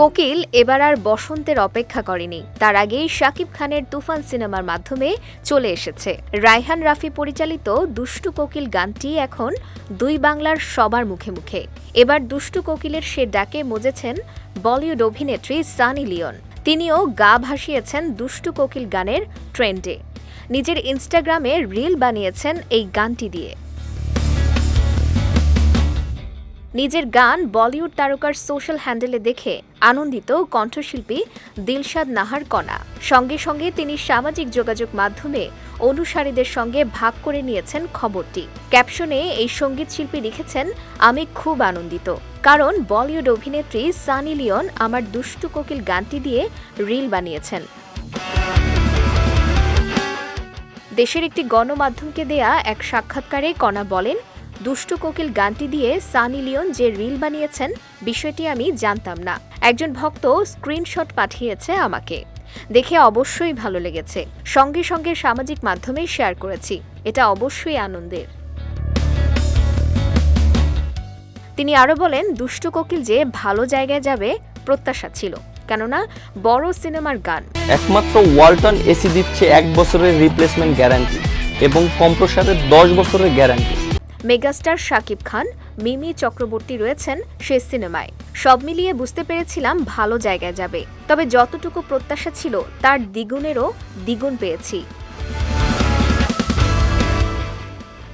কোকিল এবার আর বসন্তের অপেক্ষা করেনি। তার আগেই শাকিব খানের তুফান সিনেমার মাধ্যমে চলে এসেছে। রায়হান রাফি পরিচালিত দুষ্টু কোকিল গানটি এখন দুই বাংলার সবার মুখে মুখে। এবার দুষ্টু কোকিলের সে ডাকে মজেছেন বলিউড অভিনেত্রী সানি লিওন। তিনিও গা ভাসিয়েছেন দুষ্টু কোকিল গানের ট্রেন্ডে। নিজের ইনস্টাগ্রামে রিল বানিয়েছেন এই গানটি দিয়ে। নিজের গান বলিউড তারকার সোশ্যাল হ্যান্ডেলে দেখে আনন্দিত কণ্ঠশিল্পী দিলশাদ নাহার কণা। সঙ্গে সঙ্গে তিনি সামাজিক যোগাযোগ মাধ্যমে অনুসারীদের সঙ্গে ভাগ করে নিয়েছেন খবরটি। ক্যাপশনে এই সংগীত শিল্পী লিখেছেন, আমি খুব আনন্দিত। কারণ বলিউড অভিনেত্রী সানি লিওন আমার দুষ্টু কোকিল গানটি দিয়ে রিল বানিয়েছেন। দেশের একটি গণমাধ্যমকে দেয়া এক সাক্ষাৎকারে কণা বলেন দুষ্টু কোকিল গানটি দিয়ে সানি লিওন যে রিল বানিয়েছেন, বিষয়টি আমি জানতাম না। একজন ভক্ত স্ক্রিনশট পাঠিয়েছে আমাকে। দেখে অবশ্যই ভালো লেগেছে। সঙ্গে সঙ্গে সামাজিক মাধ্যমে শেয়ার করেছি। এটা অবশ্যই আনন্দের। তিনি আরও বলেন, দুষ্টু কোকিল যে ভালো জায়গায় যাবে, প্রত্যাশা ছিল। কেননা, বড় সিনেমার গান। একমাত্র ওয়ালটন এসি দিচ্ছে এক বছরের রিপ্লেসমেন্ট গ্যারান্টি এবং কম্প্রসারের দশ বছরের গ্যারান্টি মেগাস্টার শাকিব খান, মিমি চক্রবর্তী রয়েছেন সে সিনেমায়। সব মিলিয়ে বুঝতে পেরেছিলাম ভালো জায়গায় যাবে। তবে যতটুকু প্রত্যাশা ছিল, তার দ্বিগুণেরও দ্বিগুণ পেয়েছি।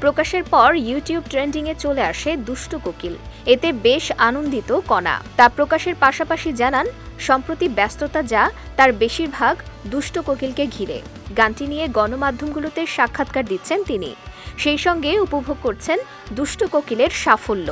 প্রকাশের পর ইউটিউব ট্রেন্ডিংয়ে চলে আসে দুষ্টু কোকিল। এতে বেশ আনন্দিত কণা। তা প্রকাশের পাশাপাশি জানান, সম্প্রতি ব্যস্ততা যা, তার বেশিরভাগ দুষ্ট কোকিলকে ঘিরে। গানটি নিয়ে গণমাধ্যমগুলোতে সাক্ষাৎকার দিচ্ছেন তিনি। সেই সঙ্গে উপভোগ করছেন দুষ্ট কোকিলের সাফল্য।